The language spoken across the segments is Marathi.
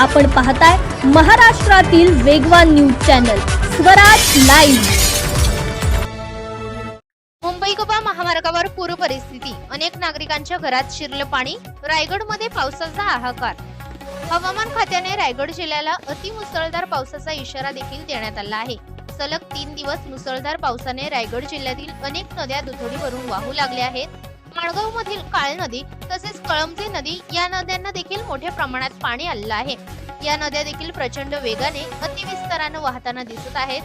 आपण पाहताय महाराष्ट्रातील वेगवान news channel Swaraj live. Mumbai Goa महामार्गावर पूर परिस्थिती. अनेक नागरिकांच्या घरात शिरलं पाणी रायगडमध्ये पावसाचा हाहाकार. हवामान खात्याने रायगड जिल्ह्याला अतिमुसळधार पावसाचा इशारा देखील देण्यात आला आहे. सलग तीन दिवस मुसळधार पावसाने रायगड जिल्ह्यातील अनेक नद्या दुथडीवरून वाहू लागल्या आहेत. माणगाव मधील काळ नदी तसेच कळमजे नदी या नद्यांना देखील मोठ्या प्रमाणात पाणी आलेलं आहे. या नद्या देखील प्रचंड वेगाने अतिविस्तारानं वाहताना दिसत आहेत.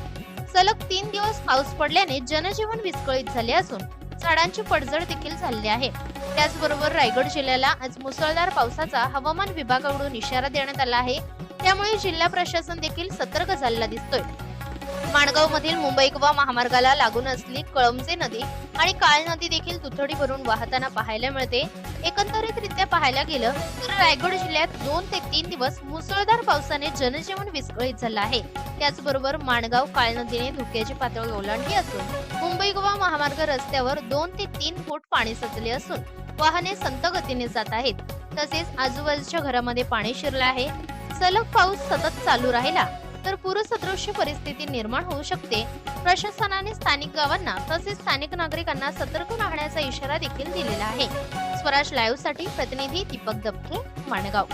सलग तीन दिवस पाऊस पडल्याने जनजीवन विस्कळीत झाले असून झाडांची पडझड देखील झाली आहे. त्याचबरोबर रायगड जिल्ह्याला आज मुसळधार पावसाचा हवामान विभागाकडून इशारा देण्यात आला आहे. त्यामुळे जिल्हा प्रशासन देखील सतर्क झालेला दिसतोय. माणगाव मधील मुंबई गोवा महामार्गाला लागून असली कळमजे नदी आणि काळ नदी देखील दुथडी भरून वाहताना पाहायला मिळते. एकंदरीतरित्या पाहायला गेलं तर रायगड जिल्ह्यात दोन ते तीन दिवस मुसळधार पावसाने जनजीवन विस्कळीत झालं आहे. त्याचबरोबर माणगाव काळ नदीने धोक्याची पातळी ओलांडली असून मुंबई गोवा महामार्ग रस्त्यावर दोन ते तीन फूट पाणी साचले असून वाहने संत गतीने जात आहेत. तसेच आजूबाजूच्या घरामध्ये पाणी शिरलं आहे. सलग पाऊस सतत चालू राहिला. तर पूरसदृश्य परिस्थिती निर्माण होऊ शकते. प्रशासनाने स्थानिक गावांना तसेच स्थानिक नागरिकांना सतर्क राहण्याचा इशारा देखील दिलेला आहे. स्वराज लाईव्हसाठी प्रतिनिधी दीपक दबके माणगाव.